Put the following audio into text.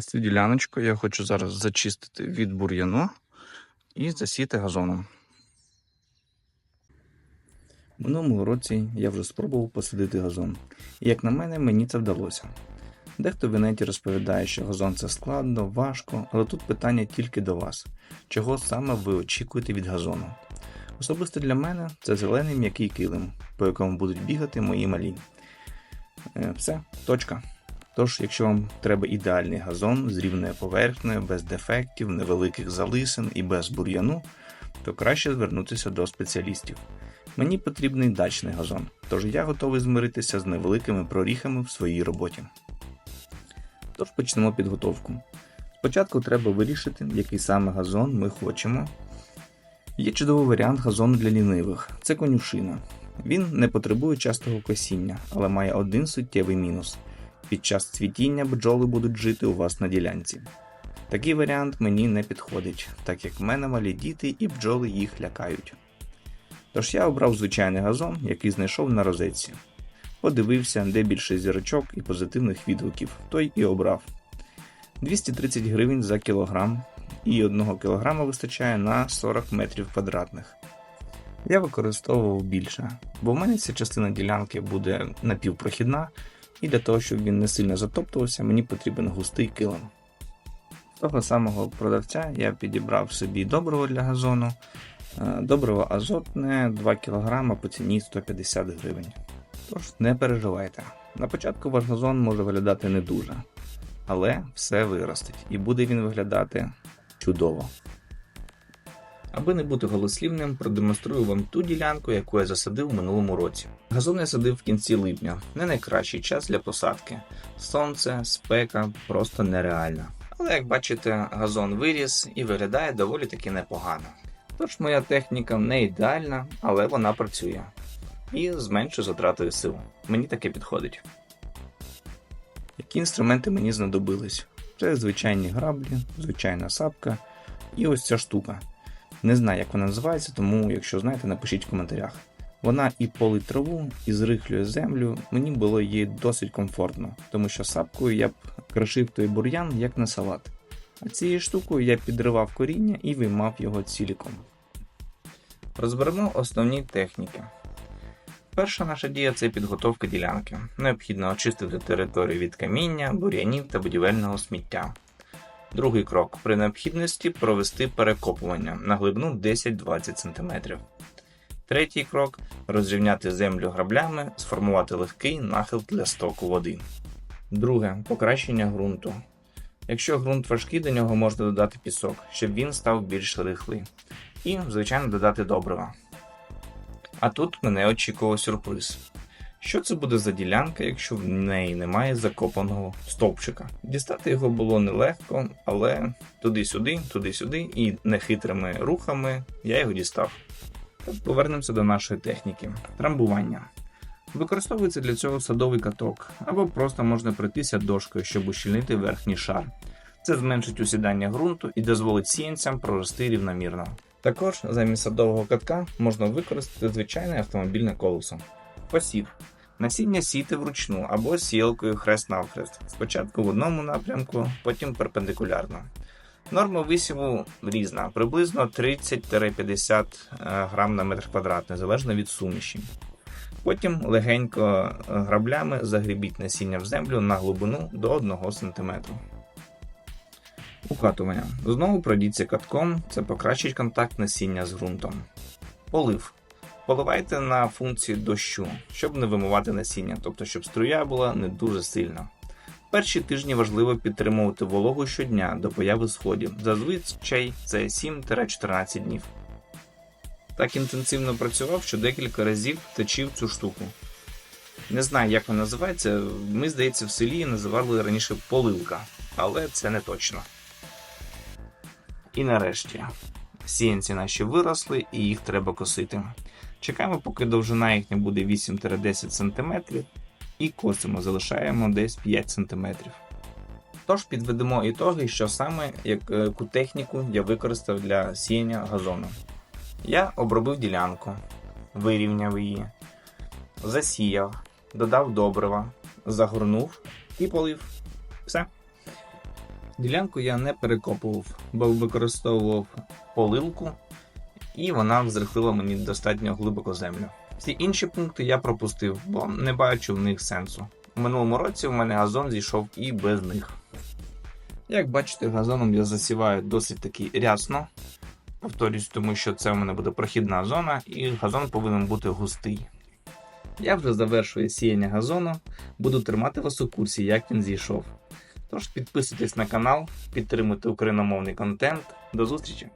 Ось цю діляночку я хочу зараз зачистити від бур'яну і засіти газоном. Минулому році я вже спробував посадити газон. І як на мене, мені це вдалося. Дехто в інеті розповідає, що газон це складно, важко, але тут питання тільки до вас. Чого саме ви очікуєте від газону? Особисто для мене це зелений м'який килим, по якому будуть бігати мої малі. Е, Все, точка. Тож, якщо вам треба ідеальний газон з рівною поверхнею, без дефектів, невеликих залисин і без бур'яну, то краще звернутися до спеціалістів. Мені потрібний дачний газон, тож я готовий змиритися з невеликими проріхами в своїй роботі. Тож почнемо підготовку. Спочатку треба вирішити, який саме газон ми хочемо. Є чудовий варіант газону для лінивих це конюшина. Він не потребує частого косіння, але має один суттєвий мінус. Під час цвітіння бджоли будуть жити у вас на ділянці. Такий варіант мені не підходить, так як в мене малі діти і бджоли їх лякають. Тож я обрав звичайний газон, який знайшов на розетці. Подивився, де більше зірочок і позитивних відгуків, той і обрав. 230 гривень за кілограм, і 1 кілограма вистачає на 40 метрів квадратних. Я використовував більше, бо в мене ця частина ділянки буде напівпрохідна, і для того, щоб він не сильно затоптувався, мені потрібен густий килим. З того самого продавця я підібрав собі добриво для газону. Е, Добриво азотне 2 кг по ціні 150 гривень. Тож не переживайте. На початку ваш газон може виглядати не дуже, але все виростить і буде він виглядати чудово. Аби не бути голослівним, продемонструю вам ту ділянку, яку я засадив у минулому році. Газон я садив в кінці липня, не найкращий час для посадки. Сонце, спека просто нереальна. Але як бачите, газон виріс і виглядає доволі таки непогано. Тож моя техніка не ідеальна, але вона працює. І зменшує затратою сил. Мені таке підходить. Які інструменти мені знадобились? Це звичайні граблі, звичайна сапка і ось ця штука. Не знаю, як вона називається, тому якщо знаєте, напишіть в коментарях. Вона і полить траву, і зрихлює землю. Мені було її досить комфортно, тому що сапкою я б кришив той бур'ян як на салат. А цією штукою я підривав коріння і виймав його ціліком. Розберемо основні техніки. Перша наша дія це підготовка ділянки. Необхідно очистити територію від каміння, бур'янів та будівельного сміття. Другий крок при необхідності провести перекопування на глибину 10-20 см. Третій крок розрівняти землю граблями, сформувати легкий нахил для стоку води. Друге покращення ґрунту. Якщо ґрунт важкий, до нього можна додати пісок, щоб він став більш рихлий. І, звичайно, додати добрива. А тут мене очікував сюрприз. Що це буде за ділянка, якщо в неї немає закопаного стовпчика? Дістати його було нелегко, але туди-сюди, туди-сюди, і нехитрими рухами я його дістав. Так, повернемося до нашої техніки. Трамбування. Використовується для цього садовий каток, або просто можна пройтися дошкою, щоб ущільнити верхній шар. Це зменшить усідання ґрунту і дозволить сіянцям прорости рівномірно. Також замість садового катка можна використати звичайне автомобільне колесо. Посів. Насіння сіти вручну або сілкою хрест-навхрест. Спочатку в одному напрямку, потім перпендикулярно. Норма висіву різна, приблизно 30-50 грам на метр квадратний, залежно від суміші. Потім легенько граблями загрібіть насіння в землю на глибину до 1 см. Укатування. Знову пройдіться катком, це покращить контакт насіння з ґрунтом. Полив. Поливайте на функції дощу, щоб не вимивати насіння, тобто щоб струя була не дуже сильна. Перші тижні важливо підтримувати вологу щодня до появи сходів, зазвичай це 7-14 днів. Так інтенсивно працював, що декілька разів точив цю штуку. Не знаю, як вона називається, ми, здається, в селі називали раніше поливка, але це не точно. І нарешті, сіянці наші виросли і їх треба косити. Чекаємо, поки довжина їхня буде 8-10 см, і косимо, залишаємо десь 5 см. Тож підведемо ітоги, що саме яку техніку я використав для сіяння газону. Я обробив ділянку, вирівняв її, засіяв, додав добрива, загорнув і полив. Все. Ділянку я не перекопував, бо використовував полилку, і вона взрихлила мені достатньо глибоко землю. Всі інші пункти я пропустив, бо не бачу в них сенсу. У минулому році у мене газон зійшов і без них. Як бачите, газоном я засіваю досить таки рясно. Повторюсь, тому що це у мене буде прохідна зона, і газон повинен бути густий. Я вже завершую сіяння газону, буду тримати вас у курсі, як він зійшов. Тож підписуйтесь на канал, підтримуйте україномовний контент. До зустрічі!